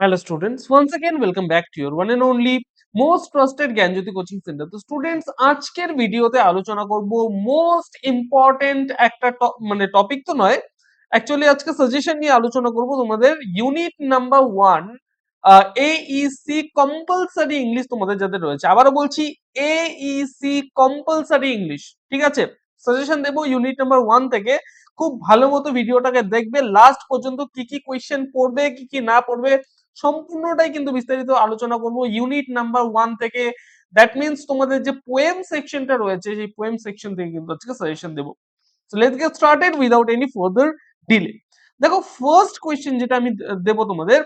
Hello students, once again welcome back to your one and only most trusted Gyanjyoti coaching centre তো students আজকের ভিডিওতে আলোচনা করব most important একটা মানে টপিক তো নয়। অ্যাকচুয়ালি আজকে সাজেশন নিয়ে আলোচনা করব তোমাদের unit number one AEC compulsory English তোমাদের যাদের রয়েছে। আবারও বলছি এইসি কম্পালসারি ইংলিশ ঠিক আছে? সাজেশন দেবো ইউনিট নাম্বার ওয়ান থেকে। খুব ভালো মতো ভিডিওটাকে দেখবে। লাস্ট পর্যন্ত কি কি কোয়েশ্চেন পড়বে কি কি না পড়বে সম্পূর্ণটাই কিন্তু বিস্তারিত আলোচনা করব। ইউনিট নাম্বার ওয়ান থেকে দ্যাট মিনস তোমাদের যে পোয়েম সেকশনটা রয়েছে, সেই পোয়েম সেকশন থেকে কিন্তু আজকে সাজেশন দেবো। So let's get started without any further delay দেখো ফার্স্ট কোয়েশ্চেন যেটা আমি দেবো তোমাদের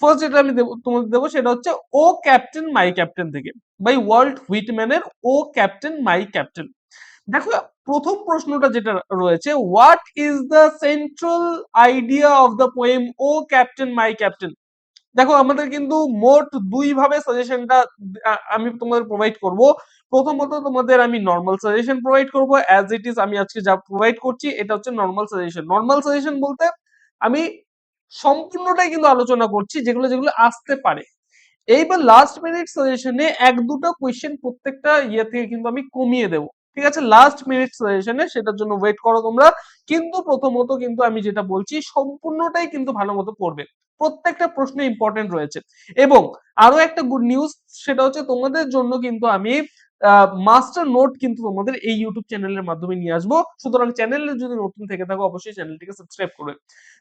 ফার্স্ট যেটা আমি তোমাদের দেবো সেটা হচ্ছে, ও ক্যাপ্টেন মাই ক্যাপ্টেন থেকে। বাই ওয়ার্ল্ড হুইটম্যানের ও ক্যাপ্টেন মাই ক্যাপ্টেন দেখো, প্রথম প্রশ্নটা যেটা রয়েছে what is the central idea of the poem O captain my captain দেখো, আমাদের কিন্তু মোট দুই ভাবে সাজেশনটা আমি তোমাদের প্রোভাইড করব। প্রথমত তোমাদের আমি নর্মাল সাজেশন প্রোভাইড করব। অ্যাজ ইট ইজ আমি আজকে যা প্রোভাইড করছি, এটা হচ্ছে নর্মাল সাজেশন নর্মাল সাজেশন বলতে, আমি সম্পূর্ণটাই কিন্তু আলোচনা করছি, যেগুলো যেগুলো আসতে পারে। এইবার লাস্ট মিনিট সাজেশনে এক দুটো কোয়েশ্চেন প্রত্যেকটা ইয়ে থেকে কিন্তু আমি কমিয়ে দেবো। ঠিক আছে? লাস্ট মিনিট সাজেশনে সেটার জন্য ওয়েট করো তোমরা। কিন্তু প্রথমত কিন্তু আমি যেটা বলছি, সম্পূর্ণটাই কিন্তু ভালো মতো পড়বে। প্রত্যেকটা প্রশ্ন ইম্পর্টেন্ট রয়েছে। এবং আরও একটা গুড নিউজ সেটা হচ্ছে তোমাদের জন্য কিন্তু আমি মাস্টার নোট কিন্তু তোমাদের এই ইউটিউব চ্যানেলের মাধ্যমে নিয়ে আসব। সুতরাং চ্যানেলে যদি নতুন থেকে থাকো, অবশ্যই চ্যানেলটিকে সাবস্ক্রাইব করবে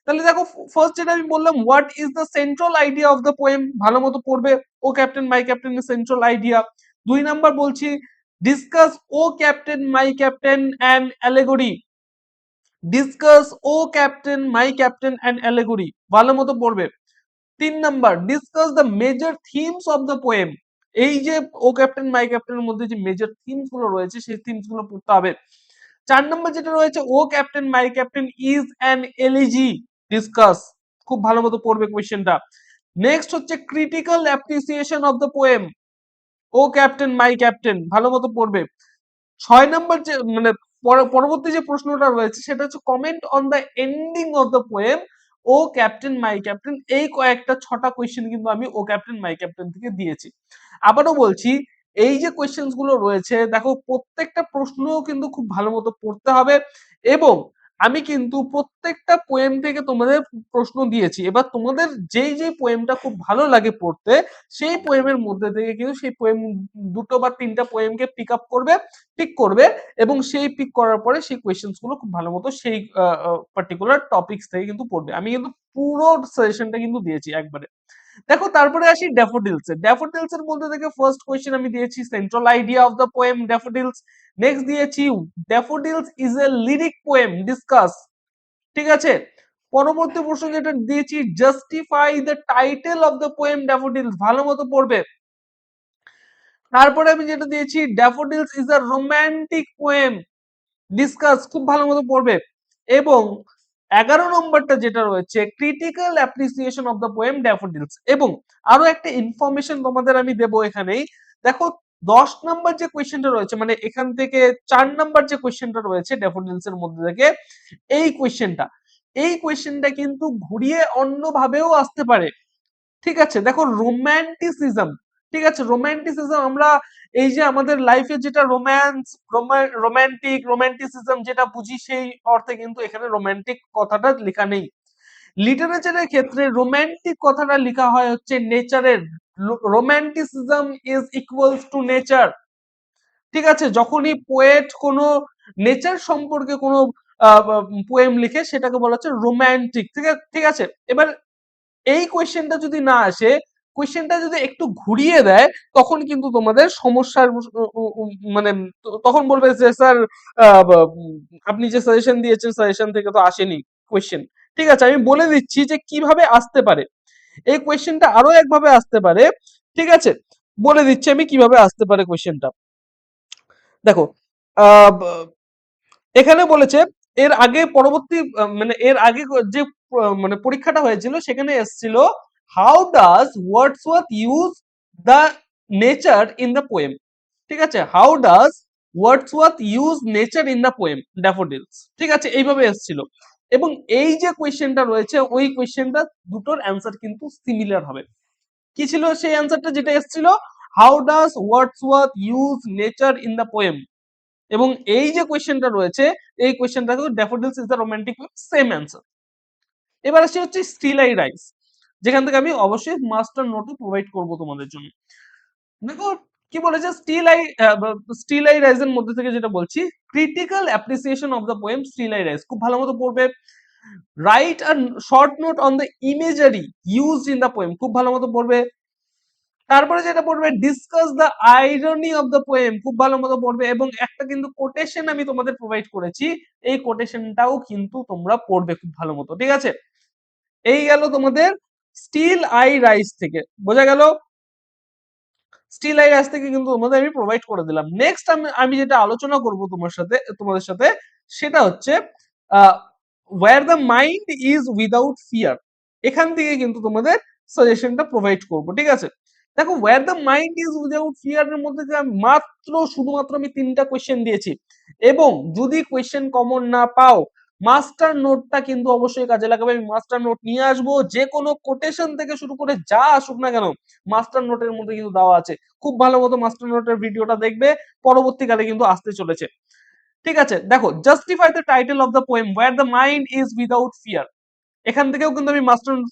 তাহলে দেখো ফার্স্ট যেটা আমি বললাম what is the central idea of the poem ভালো মতো পড়বে। O captain my captain central idea দুই নাম্বার বলছি discuss O captain my captain and allegory discuss O captain my captain and allegory ভালো মতো পড়বে। তিন number discuss the major themes of the poem এই যে ও ক্যাপ্টেন মাই ক্যাপ্টেনের মধ্যে যে মেজর থিমসগুলো রয়েছে, সেই থিমসগুলো পড়তে হবে। চার নম্বর যেটা রয়েছে O captain my captain is an elegy discuss খুব ভালো মতো পড়বে কোয়েশ্চেনটা নেক্সট হচ্ছে critical appreciation of the poem O captain, my captain, ভালো মতো পড়বে। ছয় নম্বর যে মানে পরবর্তী যে প্রশ্নটা রয়েছে, সেটা হচ্ছে comment on the ending of the poem O captain, my captain, এই কয়েকটা ছটা কোয়েশ্চেন কিন্তু আমি ও ক্যাপ্টেন, মাই ক্যাপ্টেন থেকে দিয়েছি। আবারও বলছি, এই যে কোয়েশ্চেনগুলো রয়েছে, দেখো, প্রত্যেকটা প্রশ্নও কিন্তু খুব ভালো মতো পড়তে হবে এবং আমি কিন্তু প্রত্যেকটা পোয়েম থেকে তোমাদের প্রশ্ন দিয়েছি। এবার তোমাদের যেই যে পোয়েমটা খুব ভালো লাগে পড়তে, সেই পোয়েমের মধ্যে থেকে কিন্তু সেই পোয়েম দুটো বা তিনটা পোয়েমকে পিক আপ করবে পিক করবে এবং সেই পিক করার পরে সেই কোয়েশ্চেন্সগুলো খুব ভালো মতো সেই পার্টিকুলার টপিক্স থেকে কিন্তু পড়বে। আমি কিন্তু পুরো সাজেশনটা কিন্তু দিয়েছি একবারে। দেখো, তারপরে আসি ড্যাফোডিলস এর ড্যাফোডিলস এর মধ্যে থেকে ফার্স্ট কোয়েশ্চেন আমি দিয়েছি central idea of the poem daffodils next দিয়েছি daffodils is a lyric poem discuss ঠিক আছে? পরবর্তী প্রশ্ন যেটা দিয়েছি justify the title of the poem daffodils ভালো মতো পড়বে। তারপরে আমি যেটা দিয়েছি daffodils is a romantic poem discuss খুব ভালো মতো পড়বে। এবং এগারো নম্বরটা যেটা রয়েছে critical appreciation of the poem daffodils এবং আরও একটা ইনফরমেশন তোমাদের আমি দেবো এখানেই। দেখো, দশ নম্বর যে কোয়েশ্চেনটা রয়েছে মানে এখান থেকে চার নম্বর যে কোয়েশ্চেনটা রয়েছে ড্যাফোডিলস এর মধ্যে থেকে, এই কোয়েশ্চেনটা এই কোয়েশ্চেনটা কিন্তু ঘুরিয়ে অন্যভাবেও আসতে পারে। ঠিক আছে, দেখো রোম্যান্টিসিজম ঠিক আছে রোম্যান্টিসিজম আমরা এই যে আমাদের লাইফে যেটা রোম্যান্স রোম্যান্টিক রোম্যান্টিসিজম যেটা বুঝি সেই অর্থে কিন্তু এখানে রোম্যান্টিক কথাটা লেখা নেই। লিটারেচারের ক্ষেত্রে রোম্যান্টিক কথাটা লেখা হয় হচ্ছে নেচারের romanticism is equals to nature ঠিক আছে, যখনই পোয়েট কোনো নেচার সম্পর্কে কোনো পোয়েম লিখে সেটাকে বলা হচ্ছে রোম্যান্টিক ঠিক আছে ঠিক আছে, এবার এই কোয়েশ্চেনটা যদি না আসে কোয়েশ্চেনটা যদি একটু ঘুরিয়ে দেয়, তখন কিন্তু তোমাদের সমস্যার মানে তখন বলবে যে, স্যার আপনি যে সাজেশন দিয়েছেন সাজেশন থেকে তো আসেনি কোয়েশ্চেন ঠিক আছে, আমি বলে দিচ্ছি যে, কীভাবে আসতে পারে। এই কোয়েশ্চেনটা আরও একভাবে আসতে পারে। ঠিক আছে, বলে দিচ্ছি আমি কীভাবে আসতে পারে কোয়েশ্চেনটা দেখো এখানে বলেছে, এর আগে পরবর্তী মানে এর আগে যে মানে পরীক্ষাটা হয়েছিল, সেখানে এসেছিল how does Wordsworth use the nature in the poem ঠিক আছে? How does Wordsworth use nature in the poem daffodils ঠিক আছে? এইভাবে এসেছিল। এবং এই যে কোয়েশ্চেনটা রয়েছে, ওই কোয়েশ্চেনটা দুটোর অ্যান্সার কিন্তু সিমিলার হবে। কি ছিল সেই অ্যান্সারটা যেটা এসেছিল? How does Wordsworth use nature in the poem এবং এই যে কোয়েশ্চেনটা রয়েছে, এই কোয়েশ্চেনটা কিন্তু daffodils is the romantic same answer এবার আসছে হচ্ছে স্টিল আই রাইস যেখান থেকে আমি অবশ্যই মাস্টার নোটও প্রোভাইড করব তোমাদের জন্য। দেখো, কি বলেছে স্টিল আই স্টিল আই রাইজের মধ্যে থেকে যেটা বলছি critical appreciation of the poem still I rise খুব ভালো মতো পড়বে। Write a short note on the imagery used in the poem খুব ভালো মতো পড়বে। তারপরে যেটা পড়বে discuss the irony of the poem খুব ভালো মতো পড়বে। এবং একটা কিন্তু কোটেশন আমি তোমাদের প্রোভাইড করেছি। এই কোটেশনটাও কিন্তু তোমরা পড়বে খুব ভালো মতো। ঠিক আছে? এই গেল তোমাদের স্টিল আই রাইস থেকে। বোঝা গেল? স্টিল আই রাইস থেকে কিন্তু তোমাদের আমি প্রোভাইড করে দিলাম। নেক্সট আমি আমি যেটা আলোচনা করব তোমার সাথে, তোমাদের সাথে, সেটা হচ্ছে where the mind is without fear এখান থেকে কিন্তু তোমাদের সাজেশনটা প্রোভাইড করব, ঠিক আছে? দেখো where the mind is without fear এর মধ্যে যে মাত্র, শুধুমাত্র আমি তিনটা কোয়েশ্চেন দিয়েছি। এবং যদি কোয়েশ্চেন কমন না পাও মাস্টার নোটটা কিন্তু অবশ্যই কাজে লাগাবে। আমি মাস্টার নোট নিয়ে আসব। যে কোনো কোটেশন থেকে শুরু করে যা আসুক না কেন মাস্টার নোটের মধ্যে কিন্তু দেওয়া আছে। খুব ভালো মতো মাস্টার নোটের ভিডিওটা দেখবে। পরবর্তীকালে কিন্তু আসতে চলেছে। ঠিক আছে, দেখো justify the title of the poem where the mind is without fear এখান থেকেও কিন্তু আমি মাস্টার নোট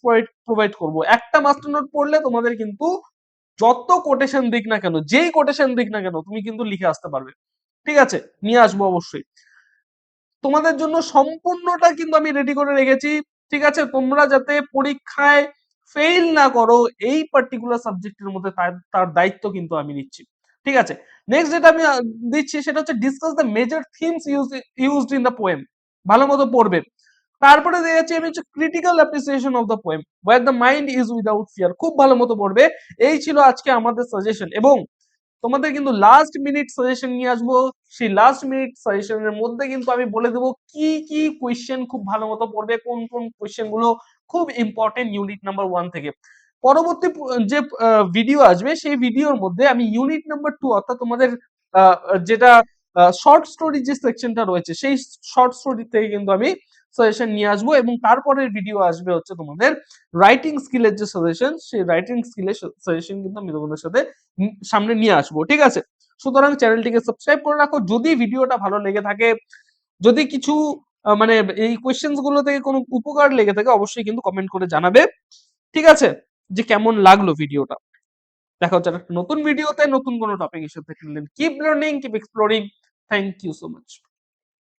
প্রোভাইড করব। একটা মাস্টার নোট পড়লে তোমাদের কিন্তু যত কোটেশন দিক না কেন, যেই কোটেশন দিক না কেন, তুমি কিন্তু লিখে আসতে পারবে। ঠিক আছে, নিয়ে আসব অবশ্যই। তোমাদের জন্য সম্পূর্ণটা কিন্তু আমি রেডি করে রেখেছি। ঠিক আছে? তোমরা যাতে পরীক্ষায় ফেল না করো, এই পার্টিকুলার সাবজেক্টের মধ্যে তার দায়িত্ব কিন্তু আমি নিচ্ছি। ঠিক আছে? নেক্সট যেটা আমি দিচ্ছি সেটা হচ্ছে discuss the major themes use used in the poem ভালো মতো পড়বে। তারপরে দেখেছি আমি হচ্ছে critical appreciation of the poem where the mind is without fear খুব ভালো মতো পড়বে। এই ছিল আজকে আমাদের সাজেশন এবং তোমাদের কিন্তু লাস্ট মিনিট সাজেশন নিয়ে আসব। সেই লাস্ট মিনিট সাজেশনের মধ্যে কিন্তু আমি বলে দেবো কি কি কোয়েশ্চেন খুব ভালো মতো পড়বে, কোন কোন কোয়েশ্চেনগুলো খুব ইম্পর্টেন্ট ইউনিট নাম্বার ওয়ান থেকে। পরবর্তী যে ভিডিও আসবে, সেই ভিডিওর মধ্যে আমি ইউনিট নাম্বার টু অর্থাৎ তোমাদের যেটা শর্ট স্টোরি যে সেকশনটা রয়েছে, সেই শর্ট স্টোরি থেকে কিন্তু আমি সাজেশন নিয়ে আসব এবং তারপরের ভিডিও আসবে হচ্ছে তোমাদের রাইটিং স্কিলের যে সাজেশন সেই রাইটিং স্কিলের সাজেশন কিন্তু আমি তোমাদের সাথে সামনে নিয়ে আসব, ঠিক আছে? সুতরাং চ্যানেলটিকে সাবস্ক্রাইব করে রাখো। যদি ভিডিওটা ভালো লেগে থাকে, যদি কিছু মানে এই কোয়েশ্চেন্সগুলো থেকে কোনো উপকার লেগে থাকে, অবশ্যই কিন্তু কমেন্ট করে জানাবে, ঠিক আছে? যে কেমন লাগল ভিডিওটা দেখা হচ্ছে নতুন ভিডিওতে নতুন কোনো টপিক এসে থাকলেন keep learning keep exploring thank you so much